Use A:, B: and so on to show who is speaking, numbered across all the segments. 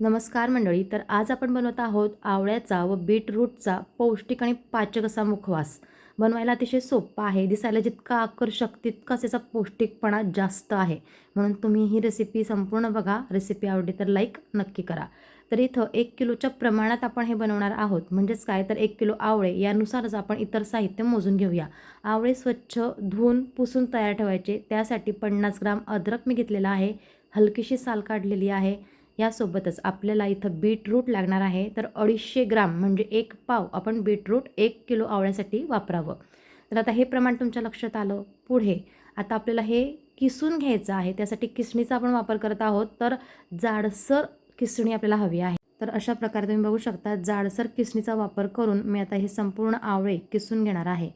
A: नमस्कार मंडळी तर आज आपण बनवत आहोत आवळ्याचा व बीटरूटचा पौष्टिक आणि पाचक असा मुखवास. बनवायला अतिशय सोपा आहे दिसायला जितका आकर्षक तितकाच याचा पौष्टिकपणा जास्त आहे. म्हणून तुम्ही ही रेसिपी संपूर्ण बघा रेसिपी आवडली तर लाईक नक्की करा. तर इथं एक किलोच्या प्रमाणात आपण हे बनवणार आहोत. म्हणजेच काय? तर एक किलो आवळे यानुसारच आपण इतर साहित्य मोजून घेऊया. आवळे स्वच्छ धुवून पुसून तयार ठेवायचे. त्यासाठी पन्नास ग्राम अद्रक मी घेतलेला आहे. हलकीशी साल काढलेली आहे. यासोबतच आपल्याला इथं बीटरूट लागणार आहे. तर अडीचशे ग्राम म्हणजे एक पाव आपण बीटरूट एक किलो आवळ्यासाठी वापरावं. तर आता हे प्रमाण तुमच्या लक्षात आलं पुढे. आता आपल्याला हे किसून घ्यायचं आहे. त्यासाठी किसणीचा आपण वापर करत आहोत. तर जाडसर किसणी आपल्याला हवी आहे. तर अशा प्रकारे तुम्ही बघू शकता जाडसर किसणीचा वापर करून मी आता हे संपूर्ण आवळे किसून घेणार आहे.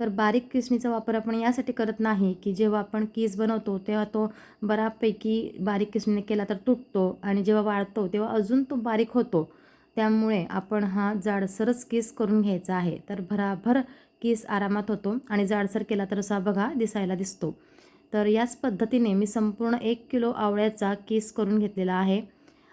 A: तर बारीक किसणीचा वापर आपण यासाठी करत नाही की जेव्हा आपण कीस बनवतो तेव्हा तो बऱ्यापैकी बारीक किसणीने केला तर तुटतो आणि जेव्हा वाळतो तेव्हा अजून तो बारीक होतो. त्यामुळे आपण हा जाडसरच किस करून घ्यायचा आहे. तर भराभर किस आरामात होतो आणि जाडसर केला तर असा बघा दिसायला दिसतो. तर याच पद्धतीने मी संपूर्ण एक किलो आवळ्याचा केस करून घेतलेला आहे.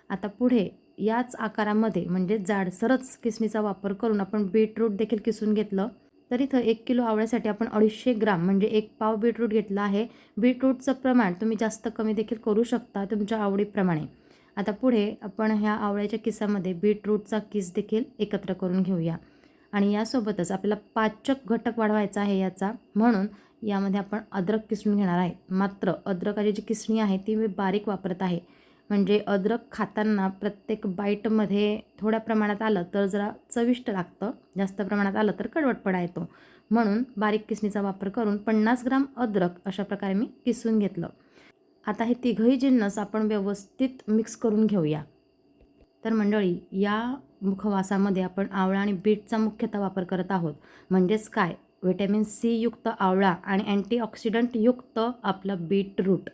A: आता पुढे याच आकारामध्ये म्हणजे जाडसरच किसणीचा वापर करून आपण बीटरूट देखील किसून घेतलं. तर इथं एक किलो आवळ्यासाठी आपण अडीचशे ग्राम म्हणजे एक पाव बीटरूट घेतला आहे. बीटरूटचं प्रमाण तुम्ही जास्त कमी देखील करू शकता तुमच्या आवडीप्रमाणे. आता पुढे आपण ह्या आवळ्याच्या किसामध्ये बीटरूटचा किस देखील एकत्र करून घेऊया. आणि यासोबतच आपल्याला पाचक घटक वाढवायचा आहे याचा. म्हणून यामध्ये आपण अद्रक किसून घेणार आहे. मात्र अद्रकाची जी किसणी आहे ती मी बारीक वापरत आहे. म्हणजे अद्रक खाताना प्रत्येक बाईटमध्ये थोड्या प्रमाणात आलं तर जरा चविष्ट लागतं. जास्त प्रमाणात आलं तर कडवटपणा येतो. म्हणून बारीक किसणीचा वापर करून पन्नास ग्राम अद्रक अशा प्रकारे मी किसून घेतलं. आता हे तिघही जिन्नस आपण व्यवस्थित मिक्स करून घेऊया. तर मंडळी या मुखवासामध्ये आपण आवळा आणि बीटचा मुख्यतः वापर करत आहोत. म्हणजेच काय? व्हिटॅमिन सी युक्त आवळा आणि अँटीऑक्सिडंटयुक्त आपलं बीटरूट.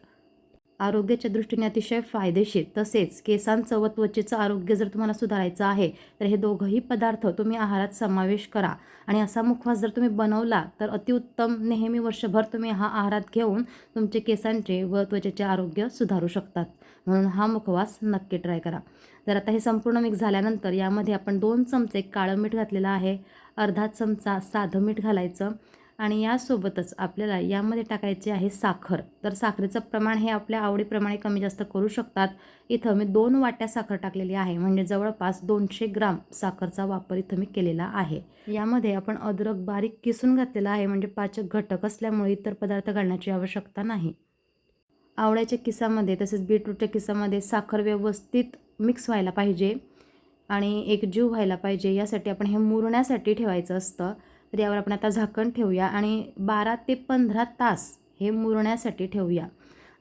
A: आरोग्याच्या दृष्टीने अतिशय फायदेशीर. तसेच केसांचं व त्वचेचं आरोग्य जर तुम्हाला सुधारायचं आहे तर हे दोघंही पदार्थ तुम्ही आहारात समावेश करा. आणि असा मुखवास जर तुम्ही बनवला तर अतिउत्तम नेहमी वर्षभर तुम्ही हा आहारात घेऊन तुमचे केसांचे व त्वचेचे आरोग्य सुधारू शकतात. म्हणून हा मुखवास नक्की ट्राय करा. तर आता हे संपूर्ण मिक्स झाल्यानंतर यामध्ये आपण दोन चमचे काळं मीठ घातलेलं आहे अर्धा चमचा साधं मीठ घालायचं आणि यासोबतच आपल्याला यामध्ये टाकायचे आहे साखर. तर साखरेचं प्रमाण हे आपल्या आवडीप्रमाणे कमी जास्त करू शकतात. इथं मी दोन वाट्या साखर टाकलेली आहे. म्हणजे जवळपास दोनशे ग्राम साखरचा वापर इथं मी केलेला आहे. यामध्ये आपण अद्रक बारीक किसून घातलेला आहे. म्हणजे पाचक घटक असल्यामुळे इतर पदार्थ घालण्याची आवश्यकता नाही. आवळ्याच्या किसामध्ये तसेच बीटरूटच्या किसामध्ये साखर व्यवस्थित मिक्स व्हायला पाहिजे आणि एक जीव व्हायला पाहिजे. यासाठी आपण हे मुरण्यासाठी ठेवायचं असतं. तर यावर आपण आता झाकण ठेवूया आणि बारा ते पंधरा तास हे मुरण्यासाठी ठेवूया.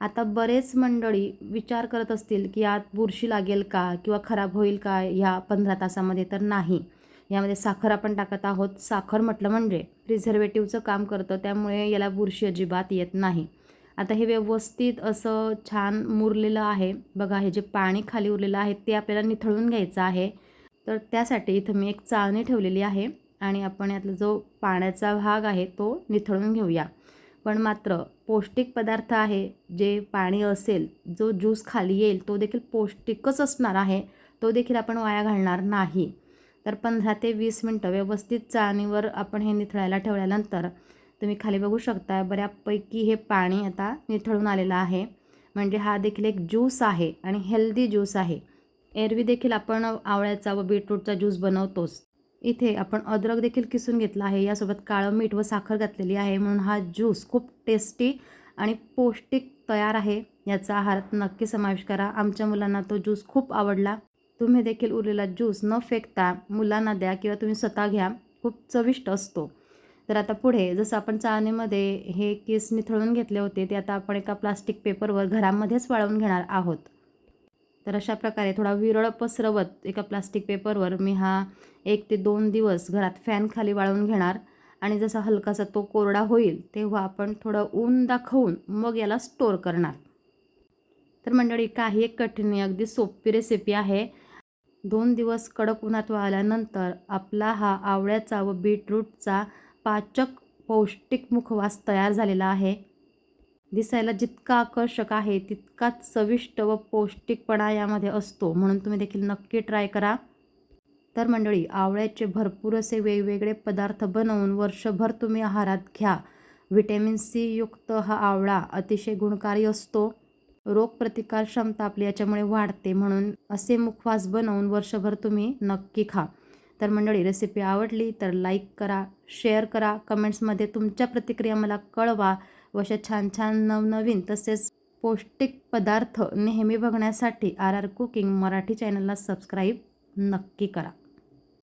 A: आता बरेच मंडळी विचार करत असतील की यात बुरशी लागेल का किंवा खराब होईल का ह्या पंधरा तासामध्ये? तर नाही. यामध्ये साखर आपण टाकत आहोत. साखर म्हटलं म्हणजे प्रिझर्वेटिव्हचं काम करतं त्यामुळे याला बुरशी अजिबात येत नाही. आता हे व्यवस्थित असं छान मुरलेलं आहे. बघा हे जे पाणी खाली उरलेलं आहे ते आपल्याला निथळून घ्यायचं आहे. तर त्यासाठी इथं मी एक चाळणी ठेवलेली आहे. आणि आपण यातला जो पाण्याचा भाग आहे तो निथळून घेऊया. पण मात्र पौष्टिक पदार्थ आहे जे पाणी असेल जो ज्यूस खाली येईल तो देखील पौष्टिकच असणार आहे तो देखील आपण वाया घालणार नाही. तर पंधरा ते वीस मिनटं व्यवस्थित चाळणीवर आपण हे निथळायला ठेवल्यानंतर तुम्ही खाली बघू शकता बऱ्यापैकी हे पाणी आता निथळून आलेलं आहे. म्हणजे हा देखील एक ज्यूस आहे आणि हेल्दी ज्यूस आहे. एरवी देखील आपण आवळ्याचा व बीटरूटचा ज्यूस बनवतोच. इथे आपण अद्रक देखील किसून घेतला आहे. यासोबत काळं मीठ व साखर घातलेली आहे. म्हणून हा ज्यूस खूप टेस्टी आणि पौष्टिक तयार आहे. याचा आहारात नक्की समावेश करा. आमच्या मुलांना तो ज्यूस खूप आवडला. तुम्ही देखील उरलेला ज्यूस न फेकता मुलांना द्या किंवा तुम्ही स्वतः घ्या. खूप चविष्ट असतो. तर आता पुढे जसं आपण चाळणीमध्ये हे केस निथळून घेतले होते ते आता आपण एका प्लास्टिक पेपरवर घरामध्येच वाळवून घेणार आहोत. तर अशा प्रकारे थोडा विरळ पसरवत एका प्लास्टिक पेपरवर मी हा एक ते दोन दिवस घरात फॅन खाली वाळवून घेणार. आणि जसा हलकासा तो कोरडा होईल तेव्हा आपण थोडं ऊन दाखवून मग याला स्टोअर करणार. तर मंडळी काही एक कठीण अगदी सोपी रेसिपी आहे. दोन दिवस कडक उन्हात वाळल्यानंतर आपला हा आवळ्याचा व बीटरूटचा पाचक पौष्टिक मुखवास तयार झालेला आहे. दिसायला जितका आकर्षक आहे तितकाच चविष्ट व पौष्टिकपणा यामध्ये असतो. म्हणून तुम्ही देखील नक्की ट्राय करा. तर मंडळी आवळ्याचे भरपूर असे वेगवेगळे पदार्थ बनवून वर्षभर तुम्ही आहारात घ्या. व्हिटॅमिन सी युक्त हा आवळा अतिशय गुणकारी असतो. रोगप्रतिकार क्षमता आपली याच्यामुळे वाढते. म्हणून असे मुखवास बनवून वर्षभर तुम्ही नक्की खा. तर मंडळी रेसिपी आवडली तर लाईक करा शेअर करा. कमेंट्समध्ये तुमच्या प्रतिक्रिया मला कळवा. व अशा छान छान नवनवीन तसेच पौष्टिक पदार्थ नेहमी बघण्यासाठी आर आर कुकिंग मराठी चॅनलला सबस्क्राईब नक्की करा.